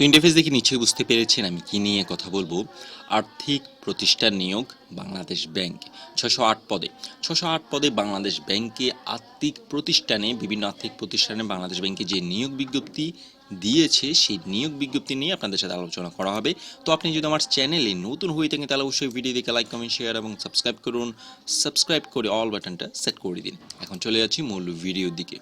তো ইন্টারফেস দেখে নিশ্চয়ই বুঝতে পেরেছেন আমি কি নিয়ে কথা বলব। আর্থিক প্রতিষ্ঠান নিয়োগ বাংলাদেশ ব্যাংক। ছশো আট পদে। ছশো আট পদে বাংলাদেশ ব্যাংকে আর্থিক প্রতিষ্ঠানে, বিভিন্ন আর্থিক প্রতিষ্ঠানে বাংলাদেশ ব্যাংকে যে নিয়োগ বিজ্ঞপ্তি দিয়েছে, সেই নিয়োগ বিজ্ঞপ্তি নিয়ে আপনাদের সাথে আলোচনা করা হবে। তো আপনি যদি আমার চ্যানেলে নতুন হয়ে থাকেন, তাহলে অবশ্যই ভিডিও দেখে লাইক কমেন্ট শেয়ার এবং সাবস্ক্রাইব করুন। সাবস্ক্রাইব করে অল বাটনটা সেট করে দিন। এখন চলে যাচ্ছি মূল ভিডিওর দিকে।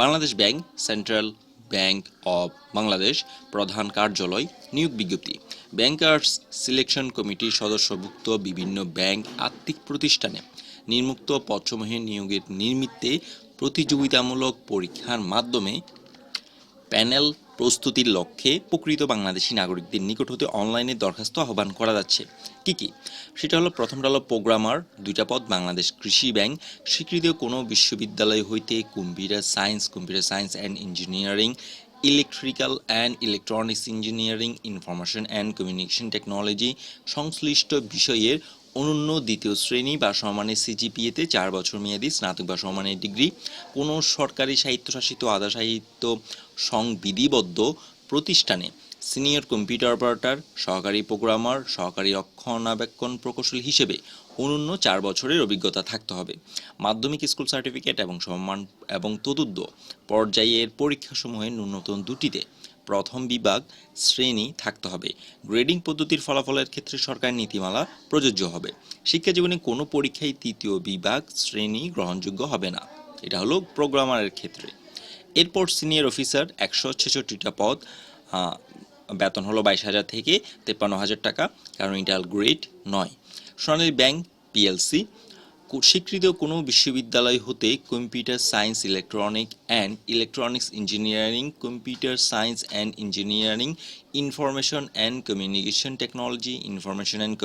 Bangladesh bank central bank of Bangladesh প্রধান কার্যালয়, নিয়োগ বিজ্ঞপ্তি। ব্যাংকার্স সিলেকশন কমিটির সদস্যভুক্ত বিভিন্ন ব্যাংক আর্থিক প্রতিষ্ঠানে নির্মুক্ত পথসমূহের নিয়োগের নিমিত্তে প্রতিযোগিতামূলক পরীক্ষার মাধ্যমে প্যানেল প্রস্তুতির লক্ষ্যে প্রকৃত বাংলাদেশি নাগরিকদের নিকট হতে অনলাইনে দরখাস্ত আহ্বান করা যাচ্ছে। কি কি? সেটা হলো প্রথমটা হলো প্রোগ্রামার, দুইটা পদ, বাংলাদেশ কৃষি ব্যাংক। স্বীকৃত কোনো বিশ্ববিদ্যালয় হইতে computer science computer science and engineering, electrical and electronics engineering, information and communication technology, সংশ্লিষ্ট বিষয়ের অনন্য দ্বিতীয় শ্রেণি বা সমানের সিজিপিএতে চার বছর মেয়াদী স্নাতক বা সমানের ডিগ্রি, কোনো সরকারি সাহিত্যশাসিত আধা সাহিত্য সংবিধিবদ্ধ প্রতিষ্ঠানে সিনিয়র কম্পিউটার অপারেটর, সহকারী প্রোগ্রামার, সহকারী রক্ষণাবেক্ষণ প্রকৌশলী হিসেবে অনন্য চার বছরের অভিজ্ঞতা থাকতে হবে। মাধ্যমিক স্কুল সার্টিফিকেট এবং সম্মান এবং তদুদ্ধ পর্যায়ের পরীক্ষাসমূহের ন্যূনতম দুটিতে প্রথম বিভাগ শ্রেণি থাকতে হবে। গ্রেডিং পদ্ধতির ফলাফলের ক্ষেত্রে সরকার নীতিমালা প্রযোজ্য হবে। শিক্ষা জীবনে কোনো পরীক্ষায় তৃতীয় বিভাগ শ্রেণি গ্রহণযোগ্য হবে না। এটা হলো প্রোগ্রামারের ক্ষেত্রে। এরপর সিনিয়র অফিসার একশো ছেষট্টিটা পদ বেতন হলো বাইশ হাজার থেকে তেপ্পান্ন হাজার টাকা, কারণ ইন্টাল গ্রেড নয়। সোনালী ব্যাংক পিএলসি স্বীকৃত কোনো বিশ্ববিদ্যালয় হতে computer science electronic and electronics engineering, computer science and engineering, information and communication technology, information and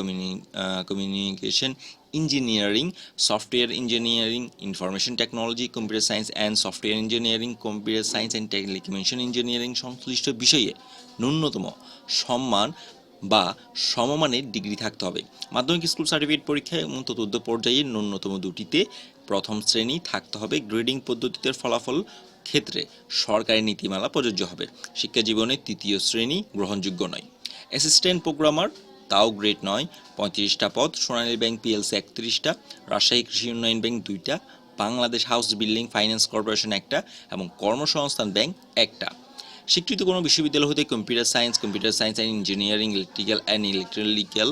communication engineering, software engineering, information technology, computer science and software engineering, computer science and telecommunication engineering সংশ্লিষ্ট বিষয়ে ন্যূনতম সম্মান বা সমমানের degree থাকতে হবে। মাধ্যমিক school certificate পরীক্ষায় এবং চতুর্থ পর্যায়ে ন্যূনতম দুটিতে প্রথম শ্রেণি থাকতে হবে গ্রেডিং পদ্ধতিতে ফলাফল ক্ষেত্রে। সরকারি নীতিমালা প্রযোজ্য হবে। শিক্ষা জীবনে তৃতীয় শ্রেণি গ্রহণযোগ্য নয়। অ্যাসিস্ট্যান্ট প্রোগ্রামার, তাও গ্রেড নয়, পঁয়ত্রিশটা পদ, সোনালী ব্যাংক পিএলসি একত্রিশটা, রাজশাহী কৃষি উন্নয়ন ব্যাংক দুইটা, Bangladesh house building finance corporation একটা এবং কর্মসংস্থান ব্যাংক একটা। স্বীকৃত কোনো বিশ্ববিদ্যালয় হতে computer science computer science and engineering electrical and electrical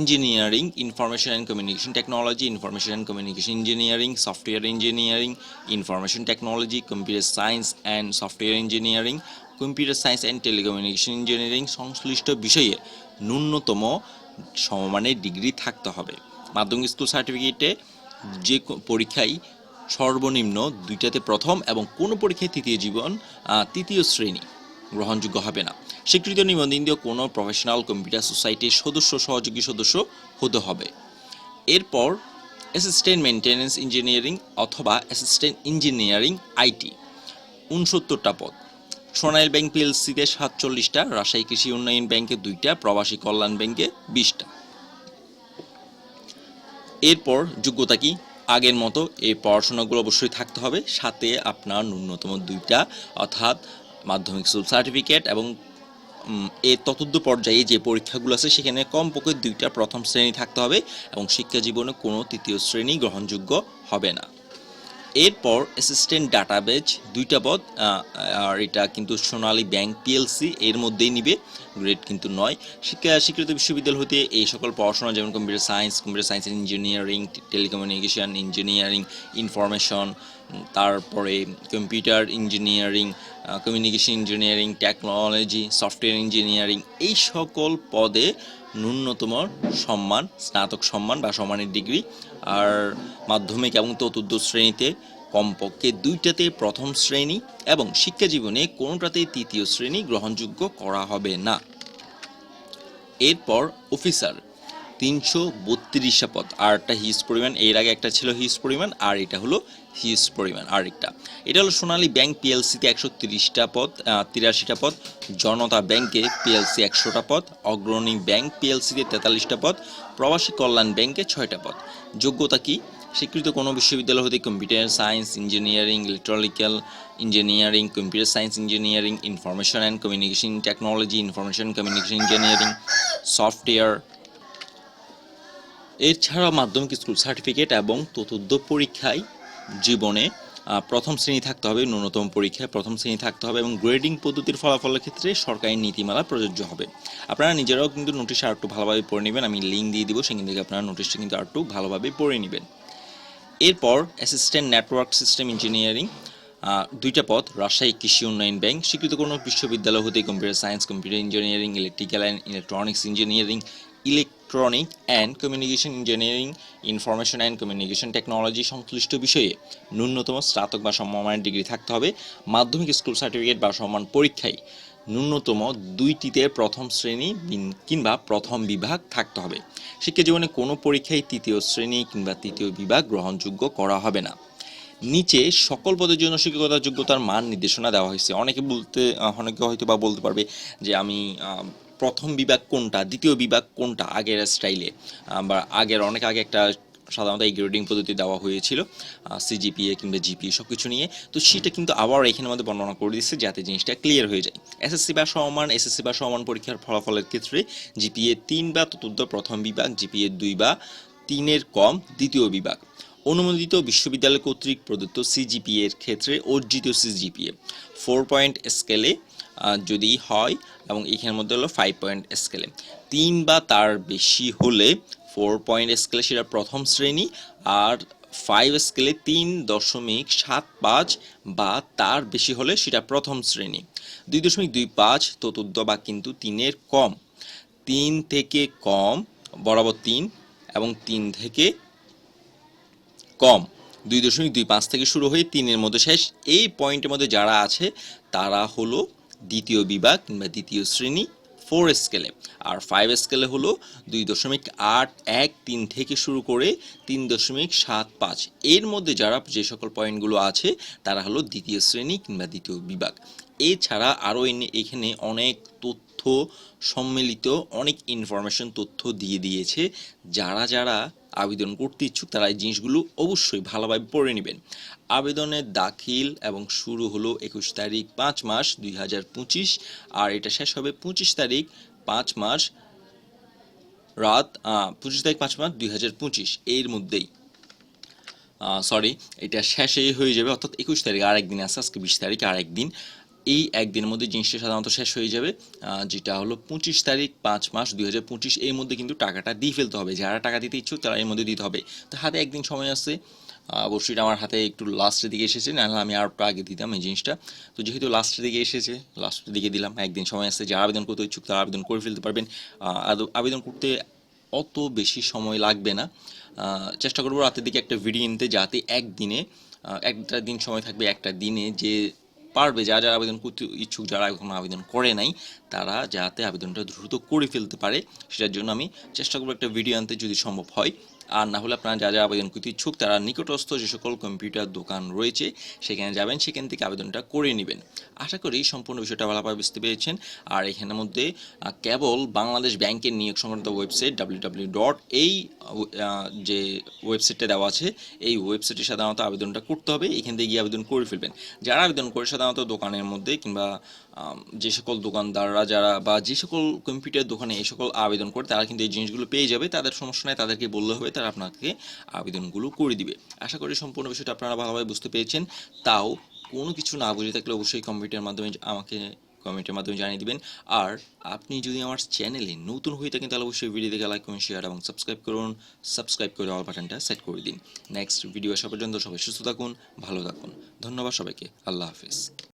engineering information and communication technology information and communication engineering software engineering information technology computer science and software engineering computer science and telecommunication engineering সংশ্লিষ্ট বিষয়ে ন্যূনতম সমমানের degree থাকতে হবে। মাধ্যমিক school সার্টিফিকেটে যে পরীক্ষায় সর্বনিম্ন দুইটাতে প্রথম এবং কোনো পরীক্ষায় তৃতীয় জীবন তৃতীয় শ্রেণি গ্রহণযোগ্য হবে না। স্বীকৃত নিবন্ধিত কোনো প্রফেশনাল কম্পিউটার সোসাইটির সদস্য, সহযোগী সদস্য হতে হবে। এরপর অ্যাসিস্ট্যান্ট মেনটেন্যান্স ইঞ্জিনিয়ারিং অথবা অ্যাসিস্ট্যান্ট ইঞ্জিনিয়ারিং আইটি উনসত্তরটা পদ। সোনাইল ব্যাংক পিএলসিতে সাতচল্লিশটা, রাজশাহী কৃষি উন্নয়ন ব্যাংকে দুইটা, প্রবাসী কল্যাণ ব্যাংকে বিশটা। এরপর যোগ্যতা কি? আগের মতো এই পড়াশোনাগুলো অবশ্যই থাকতে হবে। সাথে আপনার ন্যূনতম দুইটা, অর্থাৎ মাধ্যমিক স্কুল সার্টিফিকেট এবং এর চতুর্থ পর্যায়ে যে পরীক্ষাগুলো আছে, সেখানে কমপক্ষে দুইটা প্রথম শ্রেণি থাকতে হবে এবং শিক্ষা জীবনে কোনো তৃতীয় শ্রেণি গ্রহণযোগ্য হবে না। এরপর অ্যাসিস্ট্যান্ট ডাটাবেজ দুইটা পদ আর এটা কিন্তু সোনালী ব্যাংক পিএলসি এর মধ্যেই নিবে। গ্রেড কিন্তু নয়। শিক্ষা, স্বীকৃত বিশ্ববিদ্যালয় হতে এই সকল পড়াশোনা যেমন computer science computer science engineering telecommunication engineering information তারপরে computer engineering communication engineering technology software engineering এই সকল পদে ন্যূনতম সম্মান, স্নাতক সম্মান বা সম্মানের ডিগ্রি আর মাধ্যমিক এবং চতুর্থ শ্রেণীতে কমপক্ষে দুইটাতে প্রথম শ্রেণি এবং শিক্ষা জীবনে কোনোটাতেই তৃতীয় শ্রেণি গ্রহণযোগ্য করা হবে না। এরপর অফিসার। তিনশো বত্রিশটা পদ। আর একটা হিউজ পরিমাণ, এর আগে একটা ছিল হিউজ পরিমাণ, আর এটা হলো হিউজ পরিমাণ, আরেকটা। এটা হলো সোনালী ব্যাংক পিএলসিতে একশো তিরিশটা পদ তিরাশিটা পদ। জনতা ব্যাংকে পিএলসি একশোটা পদ। অগ্রণী ব্যাংক পিএলসিতে তেতাল্লিশটা পদ। প্রবাসী কল্যাণ ব্যাংকে ছয়টা পদ। যোগ্যতা কি? স্বীকৃত কোনো বিশ্ববিদ্যালয় হতে computer science, engineering, electronical engineering, computer science, engineering, information and communication technology, information communication engineering, software. এছাড়া মাধ্যমিক স্কুল সার্টিফিকেট এবং চতুর্থ পরীক্ষায় জীবনে প্রথম শ্রেণি থাকতে হবে, ন্যূনতম পরীক্ষায় প্রথম শ্রেণি থাকতে হবে এবং গ্রেডিং পদ্ধতির ফলাফলের ক্ষেত্রে সরকারি নীতিমালা প্রযোজ্য হবে। আপনারা নিজেরাও কিন্তু নোটিশ আর একটু ভালোভাবে পড়ে নেবেন, আমি লিঙ্ক দিয়ে দিব, সেখান থেকে আপনারা নোটিশটা কিন্তু আর একটু ভালোভাবে পড়ে নেবেন। এরপর অ্যাসিস্ট্যান্ট নেটওয়ার্ক সিস্টেম ইঞ্জিনিয়ারিং দুইটা পদ রাজশাহী কৃষি উন্নয়ন ব্যাংক, স্বীকৃত কোনো বিশ্ববিদ্যালয় হতে computer science, computer engineering, electrical and electronics engineering, electronic and communication engineering, information and communication technology সংশ্লিষ্ট বিষয়ে ন্যূনতম স্নাতক বা সমমানের ডিগ্রি থাকতে হবে। মাধ্যমিক স্কুল সার্টিফিকেট বা সমান পরীক্ষায় ন্যূনতম দুইটিতে প্রথম শ্রেণি কিংবা প্রথম বিভাগ থাকতে হবে। জীবনে কোনো পরীক্ষায় তৃতীয় শ্রেণি কিংবা তৃতীয় বিভাগ গ্রহণযোগ্য করা হবে না। নিচে সকল পদের জন্য শিক্ষকতার যোগ্যতার মান নির্দেশনা দেওয়া হয়েছে। অনেকে বলতে অনেকে হয়তো বা বলতে পারবে যে আমি প্রথম বিভাগ কোনটা, দ্বিতীয় বিভাগ কোনটা, আগের স্টাইলে বা আগের, অনেক আগে একটা সাধারণত এই গ্রেডিং পদ্ধতি দেওয়া হয়েছিল সিজিপিএ কিংবা জিপিএ সব কিছু নিয়ে। তো সেটা কিন্তু আবার এখানে আমাদের বর্ণনা করে দিচ্ছে যাতে জিনিসটা ক্লিয়ার হয়ে যায়। এসএসসি বা সমান এসএসসি বা সমান পরীক্ষার ফলাফলের ক্ষেত্রে জিপিএ তিন বা চতুর্থ, প্রথম বিভাগ জিপিএ দুই বা তিনের কম, দ্বিতীয় বিভাগ। অনুমোদিত বিশ্ববিদ্যালয় কর্তৃক প্রদত্ত সিজিপিএ এর ক্ষেত্রে অর্জিত সিজিপিএ ফোর পয়েন্ট স্কেলে যদি হয়, এবং এখানের মধ্যে হলো ফাইভ পয়েন্ট স্কেলে তিন বা তার বেশি হলে ফোর পয়েন্ট স্কেলে সেটা প্রথম শ্রেণি আর ফাইভ স্কেলে তিন দশমিক সাত পাঁচ বা তার বেশি হলে সেটা প্রথম শ্রেণি। দুই দশমিক দুই পাঁচ চতুর্থ বা কিন্তু তিনের কম। তিন থেকে কম, বরাবর তিন এবং তিন থেকে কম। দুই দশমিক দুই পাঁচ থেকে শুরু হয়ে তিনের মধ্যে শেষ। এই পয়েন্টের মধ্যে যারা আছে, তারা হলো দ্বিতীয় বিভাগ কিংবা দ্বিতীয় শ্রেণি। ফোর স্কেলে আর ফাইভ স্কেলে হলো দুই দশমিক আট এক তিন থেকে শুরু করে তিন দশমিক সাত পাঁচ। এর মধ্যে যারা যে সকল পয়েন্টগুলো আছে, তারা হলো দ্বিতীয় শ্রেণি কিংবা দ্বিতীয় বিভাগ। এছাড়া আরও এখানে অনেক তথ্য সম্মিলিত, অনেক ইনফরমেশন তথ্য দিয়ে দিয়েছে। যারা যারা আবেদন করতে ইচ্ছুক, তারা এই জিনিসগুলো অবশ্যই ভালোভাবে পড়ে নেবেন। আবেদনের দাখিল এবং শুরু হলো একুশ তারিখ পাঁচ মাস দুই হাজার পঁচিশ, আর এটা শেষ হবে পঁচিশ তারিখ পাঁচ মাস রাত পঁচিশ তারিখ পাঁচ মাস দুই হাজার পঁচিশ, এর মধ্যেই। সরি এটা শেষেই হয়ে যাবে, অর্থাৎ একুশ তারিখ আর একদিন আছে, আজকে বিশ তারিখ আর একদিন এই একদিনের মধ্যে জিনিসটা সাধারণত শেষ হয়ে যাবে যেটা হলো পঁচিশ তারিখ পাঁচ মাস দুই হাজার পঁচিশ, এর মধ্যে কিন্তু টাকাটা দিয়ে ফেলতে হবে। যারা টাকা দিতে ইচ্ছুক তারা এর মধ্যে দিতে হবে। তো হাতে একদিন সময় আছে অবশ্যই আমার হাতে একটু লাস্টের দিকে এসেছে নাহলে আমি আর আগে দিতাম এই জিনিসটা। তো যেহেতু লাস্টের দিকে এসেছে, লাস্টের দিকে দিলাম, একদিন সময় আছে, যারা আবেদন করতে ইচ্ছুক তারা আবেদন করে ফেলতে পারবেন। আবেদন করতে অত বেশি সময় লাগবে না। চেষ্টা করব রাতের দিকে একটা ভিডিও নিতে, যাতে একদিনে একটা দিন সময় থাকবে, একটা দিনে যে পারবে, যারা যারা আবেদন করতে ইচ্ছুক, যারা এখনও আবেদন করে নাই, তারা যাতে আবেদনটা দ্রুত করে ফেলতে পারে, সেটার জন্য আমি চেষ্টা করব একটা ভিডিও আনতে যদি সম্ভব হয়। আর না হলে আপনারা যারা যারা আবেদন করতে ইচ্ছুক, তারা নিকটস্থ যে সকল কম্পিউটার দোকান রয়েছে, সেখানে যাবেন, সেখান থেকে আবেদনটা করে নেবেন। আশা করি সম্পূর্ণ বিষয়টা ভালোভাবে বুঝতে পেরেছেন। আর এখানের মধ্যে কেবল বাংলাদেশ ব্যাংকের নিয়োগ সংক্রান্ত ওয়েবসাইট ডাব্লিউ ডট এই যে ওয়েবসাইটটা দেওয়া আছে, এই ওয়েবসাইটে সাধারণত আবেদনটা করতে হবে, এখান থেকে গিয়ে আবেদন করে ফেলবেন। যারা আবেদন করে সাধারণত দোকানের মধ্যে কিংবা যে সকল দোকানদাররা যারা বা যে সকল কম্পিউটার দোকানে এই সকল আবেদন করে, তারা কিন্তু এই জিনিসগুলো পেয়ে যাবে। তাদের সমস্যা নেই, তাদেরকে বললে হবে, তারা আপনাকে আবেদনগুলো করে দিবে। আশা করি সম্পূর্ণ বিষয়টা আপনারা ভালোভাবে বুঝতে পেরেছেন। তাও কোনো কিছু না বুঝে থাকলে অবশ্যই কম্পিউটার মাধ্যমে আমাকে কমেন্টের মাধ্যমে জানিয়ে দিবেন। আর আপনি যদি আমার চ্যানেলে নতুন হয়ে থাকেন, তাহলে অবশ্যই ভিডিও দেখে লাইক করুন শেয়ার এবং সাবস্ক্রাইব করুন। সাবস্ক্রাইব করে অল বাটনটা সেট করে দিন। নেক্সট ভিডিও আসা পর্যন্ত সবাই সুস্থ থাকুন, ভালো থাকুন। ধন্যবাদ সবাইকে। আল্লাহ হাফিজ।